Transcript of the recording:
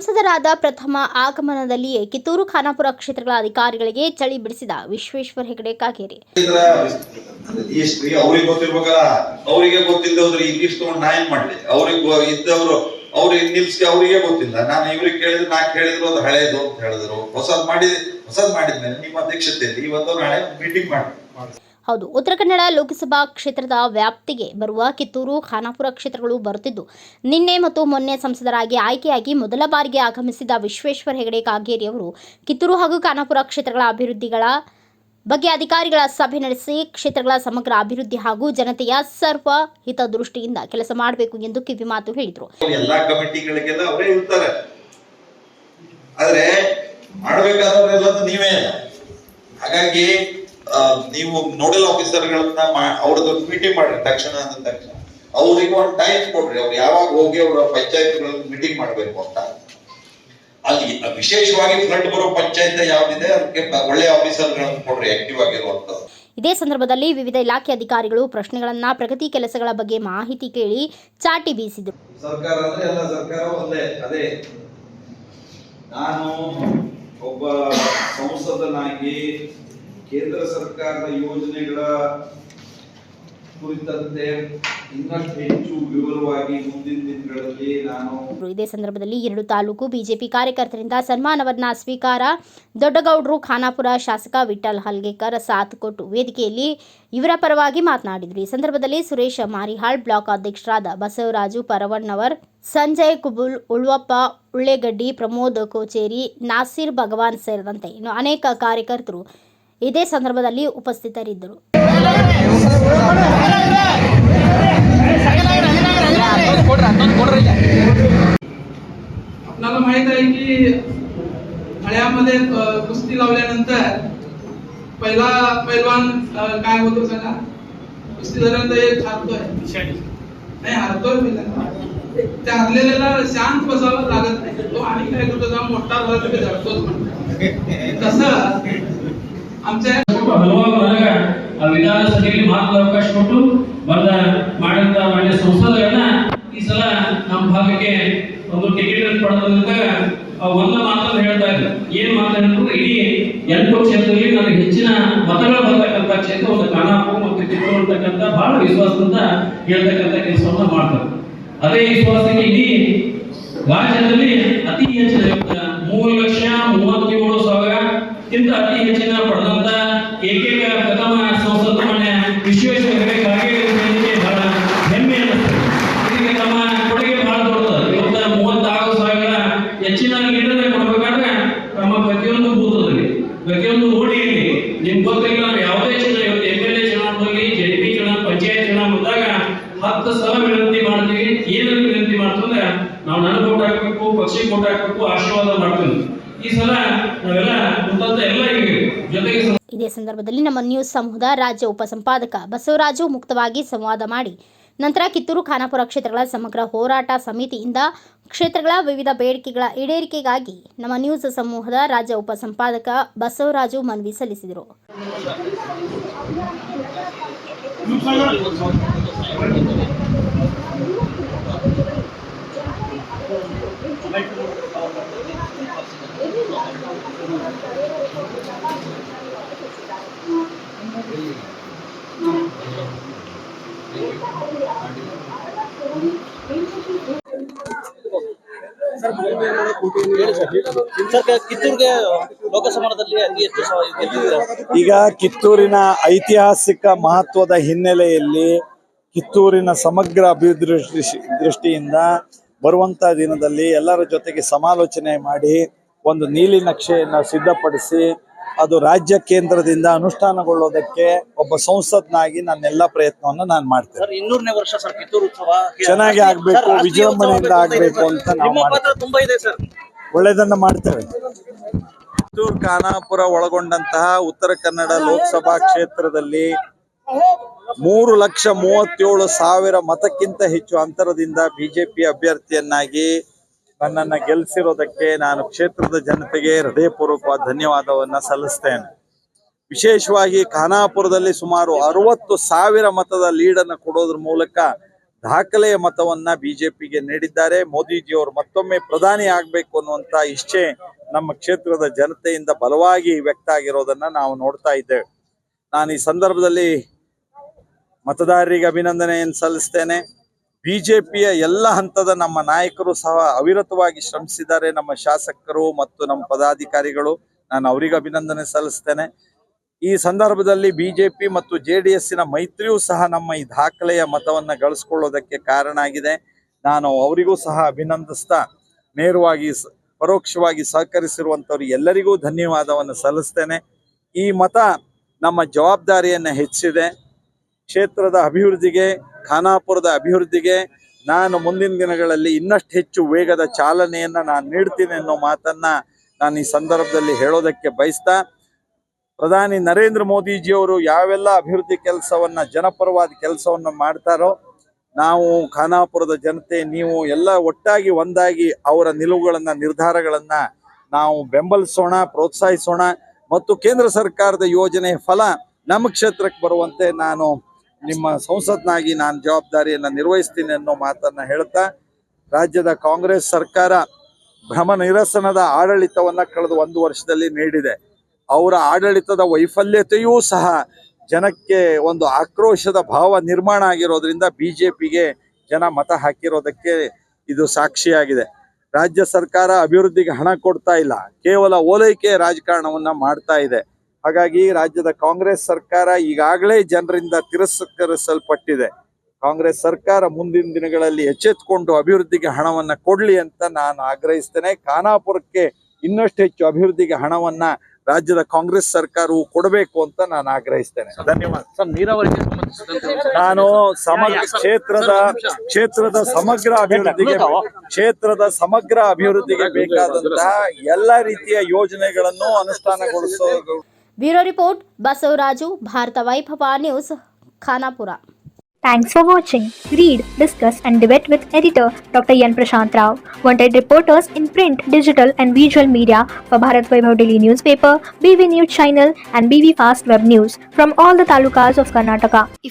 ಸಂಸದರಾದ ಪ್ರಥಮ ಆಗಮನದಲ್ಲಿಯೇ ಕಿತ್ತೂರು ಖಾನಾಪುರ ಕ್ಷೇತ್ರಗಳ ಅಧಿಕಾರಿಗಳಿಗೆ ಚಳಿ ಬಿಡಿಸಿದ ವಿಶ್ವೇಶ್ವರ ಹೆಗಡೆ ಕಾಗೇರಿ. ಅವ್ರಿಗೆ ಗೊತ್ತಿರ್ಬೇಕಲ್ಲ, ಅವರಿಗೆ ಗೊತ್ತಿಲ್ಲ ಹೋದ್ರೆ ಲಿಸ್ಟ್ ತಗೊಂಡು ನಾ ಏನ್ ಮಾಡ್ಲಿ. ಅವ್ರಿಗೆ ಇದ್ದವರು ಅವ್ರಿಗೆ ನಿಲ್ಸಿ ಅವರಿಗೆ ಗೊತ್ತಿಲ್ಲ. ನಾನು ಇವ್ರಿಗೆ ಕೇಳಿದ್ರು ನಾ ಕೇಳಿದ್ರು ಅದು ಹಳೇದು ಅಂತ ಹೇಳಿದ್ರು. ಹೊಸದ್ ಮಾಡಿದ ಹೊಸದ್ ಮಾಡಿದ್ಮೇಲೆ ನಿಮ್ಮ ಅಧ್ಯಕ್ಷತೆಯಲ್ಲಿ ಇವತ್ತು ನಾಳೆ ಮೀಟಿಂಗ್ ಮಾಡಿ ಹೌದು. ಉತ್ತರ ಕನ್ನಡ ಲೋಕಸಭಾ ಕ್ಷೇತ್ರದ ವ್ಯಾಪ್ತಿಗೆ ಬರುವ ಕಿತ್ತೂರು, ಖಾನಾಪುರ ಕ್ಷೇತ್ರಗಳು ಬರುತ್ತಿದ್ದು, ನಿನ್ನೆ ಮತ್ತು ಮೊನ್ನೆ ಸಂಸದರಾಗಿ ಆಯ್ಕೆಯಾಗಿ ಮೊದಲ ಬಾರಿಗೆ ಆಗಮಿಸಿದ ವಿಶ್ವೇಶ್ವರ ಹೆಗಡೆ ಕಾಗೇರಿ ಅವರು ಕಿತ್ತೂರು ಹಾಗೂ ಖಾನಾಪುರ ಕ್ಷೇತ್ರಗಳ ಅಭಿವೃದ್ಧಿಗಳ ಬಗ್ಗೆ ಅಧಿಕಾರಿಗಳ ಸಭೆ ನಡೆಸಿ ಕ್ಷೇತ್ರಗಳ ಸಮಗ್ರ ಅಭಿವೃದ್ಧಿ ಹಾಗೂ ಜನತೆಯ ಸರ್ವ ಹಿತದೃಷ್ಟಿಯಿಂದ ಕೆಲಸ ಮಾಡಬೇಕು ಎಂದು ಹೇಳಿದರು. ಆದ್ರೆ ಮಾಡ್ಬೇಕಾದವರೆಲ್ಲದು ನೀವೇ ಹಾಗಾಗಿ ನೀವು ನೋಡಲ್ ಆಫೀಸರ್ಗಳನ್ನ ಅವ್ರದ್ದು ಮೀಟಿಂಗ್ ಮಾಡ್ರಿ ತಕ್ಷಣ ಅಂದ ತಕ್ಷಣ. ಅವ್ರಿಗೆ ಒಂದು ಟೈಮ್ ಕೊಡ್ರಿ. ಅವ್ರು ಯಾವಾಗ ಹೋಗಿ ಅವರ ಪಂಚಾಯತ್ಗಳಲ್ಲಿ ಮೀಟಿಂಗ್ ಮಾಡ್ಬೇಕು ಅಂತ. ಅಲ್ಲಿ ವಿಶೇಷವಾಗಿ ಫ್ಲಡ್ ಬರೋ ಪಂಚಾಯತ್ ಯಾವ್ದಿದೆ ಅದಕ್ಕೆ ಒಳ್ಳೆ ಆಫೀಸರ್ಗಳನ್ನು ಕೊಡ್ರಿ ಆಕ್ಟಿವ್ ಆಗಿರುವಂತದ್ದು ಇದೇ ಸಂದರ್ಭದಲ್ಲಿ ವಿವಿಧ ಇಲಾಖೆ ಅಧಿಕಾರಿಗಳು ಪ್ರಶ್ನೆಗಳನ್ನ ಪ್ರಗತಿ ಕೆಲಸಗಳ ಬಗ್ಗೆ ಮಾಹಿತಿ ಕೇಳಿ ಚಾಟಿ ಬೀಸಿದರು. ಸರ್ಕಾರ ಅಂದ್ರೆ ಎಲ್ಲ ಸರ್ಕಾರ ಒಂದೇ ಅದೇ. ನಾನು ಒಬ್ಬ ಸಂಸದನಾಗಿ ಕೇಂದ್ರ ಸರ್ಕಾರದ ಯೋಜನೆಗಳ ಕುರಿತಂತೆ ಇದೇ ಸಂದರ್ಭದಲ್ಲಿ ಎರಡು ತಾಲೂಕು ಬಿಜೆಪಿ ಕಾರ್ಯಕರ್ತರಿಂದ ಸನ್ಮಾನವನ್ನ ಸ್ವೀಕಾರ. ದೊಡ್ಡಗೌಡರು ಖಾನಾಪುರ ಶಾಸಕ ವಿಠಲ್ ಹಲ್ಗೇಕರ್ ಸಾಥ್ ಕೊಟ್ಟು ವೇದಿಕೆಯಲ್ಲಿ ಇವರ ಪರವಾಗಿ ಮಾತನಾಡಿದರು. ಈ ಸಂದರ್ಭದಲ್ಲಿ ಸುರೇಶ್ ಮಾರಿಹಾಳ್ ಬ್ಲಾಕ್ ಅಧ್ಯಕ್ಷರಾದ ಬಸವರಾಜು ಪರವಣ್ಣವರ್, ಸಂಜಯ್ ಕುಬುಲ್, ಉಳ್ವಪ್ಪ ಉಳ್ಳೇಗಡ್ಡಿ, ಪ್ರಮೋದ್ ಕೋಚೇರಿ, ನಾಸಿರ್ ಭಗವಾನ್ ಸೇರಿದಂತೆ ಇನ್ನು ಅನೇಕ ಕಾರ್ಯಕರ್ತರು ಇದೇ ಸಂದರ್ಭದಲ್ಲಿ ಉಪಸ್ಥಿತರಿದ್ದರು आपल्याला माहित आहे की मळ्यामध्ये अ, कुस्ती लावल्यानंतर पहिला पैलवान अ, काय होतो सांगा कुस्ती झाल्यानंतर एक हारतोय नाही हारतोय पहिल्यांदा त्या हरलेल्याला शांत बसावं लागत नाही तो आणि काय करतो जेव्हा मोठा झाला तरी झडतोच म्हणतो तसं आमच्या ಕೊಟ್ಟು ಹಲವಾರು ನನಗ ಆ ವಿಧಾನಸಭೆಯಲ್ಲಿ ಮಾತನಾಡ ಅವಕಾಶ ಕೊಟ್ಟು ಬಂದ ಮಾಡಿದಂತ ಮಾನ್ಯ ಸಂಸದರನ್ನ ಈ ಸಲ ನಮ್ಮ ಭಾಗಕ್ಕೆ ಒಂದು ಟಿಕೆಟ್ ಪಡೆದಂತ ಒಂದು ಮಾತನ್ನು ಹೇಳ್ತಾ ಇದ್ರು ಏನ್ ಮಾತಾಡಿದ್ರು ಇಡೀ ಎಂಟು ಕ್ಷೇತ್ರದಲ್ಲಿ ನನಗೆ ಹೆಚ್ಚಿನ ಮತಗಳು ಬರ್ತಕ್ಕಂಥ ಕ್ಷೇತ್ರ ಒಂದು ಖಾನಾಪುರ ಮತ್ತು ಕಿತ್ತೂರು ಅಂತಕ್ಕಂಥ ಬಹಳ ವಿಶ್ವಾಸದಿಂದ ಹೇಳ್ತಕ್ಕಂಥ ಕೆಲಸವನ್ನ ಮಾಡ್ತಾರೆ ಅದೇ ವಿಶ್ವಾಸಕ್ಕೆ ಇಡೀ ರಾಜ್ಯದಲ್ಲಿ ಅತಿ ಹೆಚ್ಚಿನ ಇವತ್ತು ಮೂರು ಲಕ್ಷ ಮೂವತ್ತೇಳು ಸಾವಿರಕ್ಕಿಂತ ಅತಿ ಹೆಚ್ಚಿನ ಪಡೆದಂತ ಏಕೈಕ ಪ್ರಥಮ ಸಂಸದ ಮಾನ್ಯ ವಿಶ್ವೇಶ್ವರ ಹೆಗಡೆ ಹೆಮ್ಮೆ ಅನ್ನಿಸ್ತದೆ. ಇದಕ್ಕೆ ತಮ್ಮ ಕೊಡುಗೆ ಬಹಳ ದೊಡ್ಡದು ಇವತ್ತ ಮೂವತ್ತಾರು ಸಾವಿರ ಹೆಚ್ಚಿನ ಲೀಡರ್ ಕೊಡಬೇಕಾದ್ರೆ ನಮ್ಮ ಪ್ರತಿಯೊಂದು ಬೂತದಲ್ಲಿ, ಪ್ರತಿಯೊಂದು ಓಣಿಯಲ್ಲಿ ನಿಮ್ ಗೊತ್ತಿಲ್ಲ ಯಾವುದೇ ಚುನಾವಣೆ ಇವತ್ತು ಎಂ ಎಲ್ ಎ ಚುನಾವಣೆಯಲ್ಲಿ ಪಂಚಾಯತ್ ಚುನಾವಣೆ ಬಂದಾಗ ಹತ್ತು ಸಲ ವಿನಂತಿ ವಿನಂತಿ ನಾವು ನನಗೆ ಹಾಕಬೇಕು ಪಕ್ಷಿ ಕೋಟ ಹಾಕ್ಬೇಕು, ಆಶೀರ್ವಾದ ಮಾಡ್ತೀವಿ. ಈ ಸಲ ನಾವೆಲ್ಲ ಇದೇ ಸಂದರ್ಭದಲ್ಲಿ ನಮ್ಮ ನ್ಯೂಸ್ ಸಮೂಹದ ರಾಜ್ಯ ಉಪಸಂಪಾದಕ ಬಸವರಾಜು ಮುಕ್ತವಾಗಿ ಸಂವಾದ ಮಾಡಿ ನಂತರ ಕಿತ್ತೂರು ಖಾನಾಪುರ ಕ್ಷೇತ್ರಗಳ ಸಮಗ್ರ ಹೋರಾಟ ಸಮಿತಿಯಿಂದ ಕ್ಷೇತ್ರಗಳ ವಿವಿಧ ಬೇಡಿಕೆಗಳ ಈಡೇರಿಕೆಗಾಗಿ ನಮ್ಮ ನ್ಯೂಸ್ ಸಮೂಹದ ರಾಜ್ಯ ಉಪಸಂಪಾದಕ ಬಸವರಾಜು ಮನವಿ ಸಲ್ಲಿಸಿದರು. ಕಿತ್ತೂರಿಗೆ ಲೋಕಸಭಾದಲ್ಲಿ ಅತಿ ಹೆಚ್ಚು ಈಗ ಕಿತ್ತೂರಿನ ಐತಿಹಾಸಿಕ ಮಹತ್ವದ ಹಿನ್ನೆಲೆಯಲ್ಲಿ ಕಿತ್ತೂರಿನ ಸಮಗ್ರ ಅಭಿವೃದ್ಧಿ ದೃಷ್ಟಿಯಿಂದ ಬರುವಂತ ದಿನದಲ್ಲಿ ಎಲ್ಲರ ಜೊತೆಗೆ ಸಮಾಲೋಚನೆ ಮಾಡಿ ಒಂದು ನೀಲಿ ನಕ್ಷೆಯನ್ನು ಸಿದ್ಧಪಡಿಸಿ ಅದು ರಾಜ್ಯ ಕೇಂದ್ರದಿಂದ ಅನುಷ್ಠಾನಗೊಳ್ಳೋದಕ್ಕೆ ಒಬ್ಬ ಸಂಸತ್ನಾಗಿ ನನ್ನೆಲ್ಲ ಪ್ರಯತ್ನವನ್ನು ನಾನು ಮಾಡ್ತೇನೆ. ಸರ್ ಇನ್ನೂರನೇ ವರ್ಷ ಸರ್ ಕಿತ್ತೂರು ಉತ್ಸವ. ಚೆನ್ನಾಗಿ ಆಗ್ಬೇಕು, ವಿಜೃಂಭಣೆಯಿಂದ ಆಗ್ಬೇಕು ಅಂತ ನಾವು ತುಂಬಾ ಇದೆ ಸರ್. ಒಳ್ಳೆಯದನ್ನ ಮಾಡ್ತೇವೆ. ಕಿತ್ತೂರು ಖಾನಾಪುರ ಒಳಗೊಂಡಂತಹ ಉತ್ತರ ಕನ್ನಡ ಲೋಕಸಭಾ ಕ್ಷೇತ್ರದಲ್ಲಿ ಮೂರು ಲಕ್ಷ ಮೂವತ್ತೇಳು ಸಾವಿರ ಮತಕ್ಕಿಂತ ಹೆಚ್ಚು ಅಂತರದಿಂದ ಬಿಜೆಪಿ ಅಭ್ಯರ್ಥಿಯನ್ನಾಗಿ ನನ್ನನ್ನ ಗೆಲ್ಲಿಸಿರೋದಕ್ಕೆ ನಾನು ಕ್ಷೇತ್ರದ ಜನತೆಗೆ ಹೃದಯಪೂರ್ವಕ ಧನ್ಯವಾದವನ್ನ ಸಲ್ಲಿಸ್ತೇನೆ. ವಿಶೇಷವಾಗಿ ಖಾನಾಪುರದಲ್ಲಿ ಸುಮಾರು ಅರವತ್ತು ಸಾವಿರ ಮತದ ಲೀಡನ್ನು ಕೊಡೋದ್ರ ಮೂಲಕ ದಾಖಲೆಯ ಮತವನ್ನ ಬಿಜೆಪಿಗೆ ನೀಡಿದ್ದಾರೆ. ಮೋದಿಜಿಯವರು ಮತ್ತೊಮ್ಮೆ ಪ್ರಧಾನಿ ಆಗ್ಬೇಕು ಅನ್ನುವಂತ ಇಚ್ಛೆ ನಮ್ಮ ಕ್ಷೇತ್ರದ ಜನತೆಯಿಂದ ಬಲವಾಗಿ ವ್ಯಕ್ತ ಆಗಿರೋದನ್ನ ನಾವು ನೋಡ್ತಾ ಇದ್ದೇವೆ. ನಾನು ಈ ಸಂದರ್ಭದಲ್ಲಿ ಮತದಾರರಿಗೆ ಅಭಿನಂದನೆಯನ್ನು ಸಲ್ಲಿಸ್ತೇನೆ. ಬಿಜೆಪಿಯ ಎಲ್ಲ ಹಂತದ ನಮ್ಮ ನಾಯಕರು ಸಹ ಅವಿರತವಾಗಿ ಶ್ರಮಿಸಿದ್ದಾರೆ. ನಮ್ಮ ಶಾಸಕರು ಮತ್ತು ನಮ್ಮ ಪದಾಧಿಕಾರಿಗಳು, ನಾನು ಅವರಿಗೆ ಅಭಿನಂದನೆ ಸಲ್ಲಿಸ್ತೇನೆ. ಈ ಸಂದರ್ಭದಲ್ಲಿ ಬಿಜೆಪಿ ಮತ್ತು ಜೆ ಡಿ ಎಸ್ಸಿನ ಮೈತ್ರಿಯೂ ಸಹ ನಮ್ಮ ಈ ದಾಖಲೆಯ ಮತವನ್ನು ಗಳಿಸ್ಕೊಳ್ಳೋದಕ್ಕೆ ಕಾರಣ ಆಗಿದೆ. ನಾನು ಅವರಿಗೂ ಸಹ ಅಭಿನಂದಿಸ್ತಾ, ನೇರವಾಗಿ ಪರೋಕ್ಷವಾಗಿ ಸಹಕರಿಸಿರುವಂಥವ್ರು ಎಲ್ಲರಿಗೂ ಧನ್ಯವಾದವನ್ನು ಸಲ್ಲಿಸ್ತೇನೆ. ಈ ಮತ ನಮ್ಮ ಜವಾಬ್ದಾರಿಯನ್ನು ಹೆಚ್ಚಿದೆ. ಕ್ಷೇತ್ರದ ಅಭಿವೃದ್ಧಿಗೆ, ಖಾನಾಪುರದ ಅಭಿವೃದ್ಧಿಗೆ ನಾನು ಮುಂದಿನ ದಿನಗಳಲ್ಲಿ ಇನ್ನಷ್ಟು ಹೆಚ್ಚು ವೇಗದ ಚಾಲನೆಯನ್ನ ನಾನು ನೀಡ್ತೀನಿ ಅನ್ನೋ ಮಾತನ್ನ ನಾನು ಈ ಸಂದರ್ಭದಲ್ಲಿ ಹೇಳೋದಕ್ಕೆ ಬಯಸ್ತಾ, ಪ್ರಧಾನಿ ನರೇಂದ್ರ ಮೋದಿಜಿಯವರು ಯಾವೆಲ್ಲ ಅಭಿವೃದ್ಧಿ ಕೆಲಸವನ್ನ, ಜನಪರವಾದ ಕೆಲಸವನ್ನ ಮಾಡ್ತಾರೋ, ನಾವು ಖಾನಾಪುರದ ಜನತೆ, ನೀವು ಎಲ್ಲ ಒಟ್ಟಾಗಿ ಒಂದಾಗಿ ಅವರ ನಿಲುವುಗಳನ್ನ, ನಿರ್ಧಾರಗಳನ್ನ ನಾವು ಬೆಂಬಲಿಸೋಣ, ಪ್ರೋತ್ಸಾಹಿಸೋಣ ಮತ್ತು ಕೇಂದ್ರ ಸರ್ಕಾರದ ಯೋಜನೆ ಫಲ ನಮ್ಮ ಕ್ಷೇತ್ರಕ್ಕೆ ಬರುವಂತೆ ನಾನು ನಿಮ್ಮ ಸಂಸತ್ನಾಗಿ ನಾನು ಜವಾಬ್ದಾರಿಯನ್ನು ನಿರ್ವಹಿಸ್ತೀನಿ ಅನ್ನೋ ಮಾತನ್ನ ಹೇಳ್ತಾ, ರಾಜ್ಯದ ಕಾಂಗ್ರೆಸ್ ಸರ್ಕಾರ ಭ್ರಮ ನಿರಸನದ ಆಡಳಿತವನ್ನ ಕಳೆದ ಒಂದು ವರ್ಷದಲ್ಲಿ ನೀಡಿದೆ. ಅವರ ಆಡಳಿತದ ವೈಫಲ್ಯತೆಯೂ ಸಹ ಜನಕ್ಕೆ ಒಂದು ಆಕ್ರೋಶದ ಭಾವ ನಿರ್ಮಾಣ ಆಗಿರೋದ್ರಿಂದ ಬಿಜೆಪಿಗೆ ಜನ ಮತ ಹಾಕಿರೋದಕ್ಕೆ ಇದು ಸಾಕ್ಷಿಯಾಗಿದೆ. ರಾಜ್ಯ ಸರ್ಕಾರ ಅಭಿವೃದ್ಧಿಗೆ ಹಣ ಕೊಡ್ತಾ ಇಲ್ಲ. ಕೇವಲ ಓಲೈಕೆ ರಾಜಕಾರಣವನ್ನ ಮಾಡ್ತಾ ಇದೆ. ಹಾಗಾಗಿ ರಾಜ್ಯದ ಕಾಂಗ್ರೆಸ್ ಸರ್ಕಾರ ಈಗಾಗಲೇ ಜನರಿಂದ ತಿರಸ್ಕರಿಸಲ್ಪಟ್ಟಿದೆ. ಕಾಂಗ್ರೆಸ್ ಸರ್ಕಾರ ಮುಂದಿನ ದಿನಗಳಲ್ಲಿ ಎಚ್ಚೆತ್ಕೊಂಡು ಅಭಿವೃದ್ಧಿಗೆ ಹಣವನ್ನ ಕೊಡ್ಲಿ ಅಂತ ನಾನು ಆಗ್ರಹಿಸ್ತೇನೆ. ಖಾನಾಪುರಕ್ಕೆ ಇನ್ನಷ್ಟು ಹೆಚ್ಚು ಅಭಿವೃದ್ಧಿಗೆ ಹಣವನ್ನ ರಾಜ್ಯದ ಕಾಂಗ್ರೆಸ್ ಸರ್ಕಾರವು ಕೊಡಬೇಕು ಅಂತ ನಾನು ಆಗ್ರಹಿಸ್ತೇನೆ. ಧನ್ಯವಾದ. ನಾನು ಸಮಗ್ರ ಕ್ಷೇತ್ರದ ಕ್ಷೇತ್ರದ ಸಮಗ್ರ ಅಭಿವೃದ್ಧಿಗೆ ಕ್ಷೇತ್ರದ ಸಮಗ್ರ ಅಭಿವೃದ್ಧಿಗೆ ಬೇಕಾದಂತಹ ಎಲ್ಲ ರೀತಿಯ ಯೋಜನೆಗಳನ್ನು ಅನುಷ್ಠಾನಗೊಳಿಸೋ bureau report Basavaraju Bharat Vaibhav news Khanapura Thanks for watching. Read, discuss, and debate with editor Dr. Yan Prashant Rao. Wanted reporters in print, digital, and visual media for Bharat Vaibhav Daily Newspaper, BV News Channel, and BV Fast Web News from all the talukas of Karnataka. If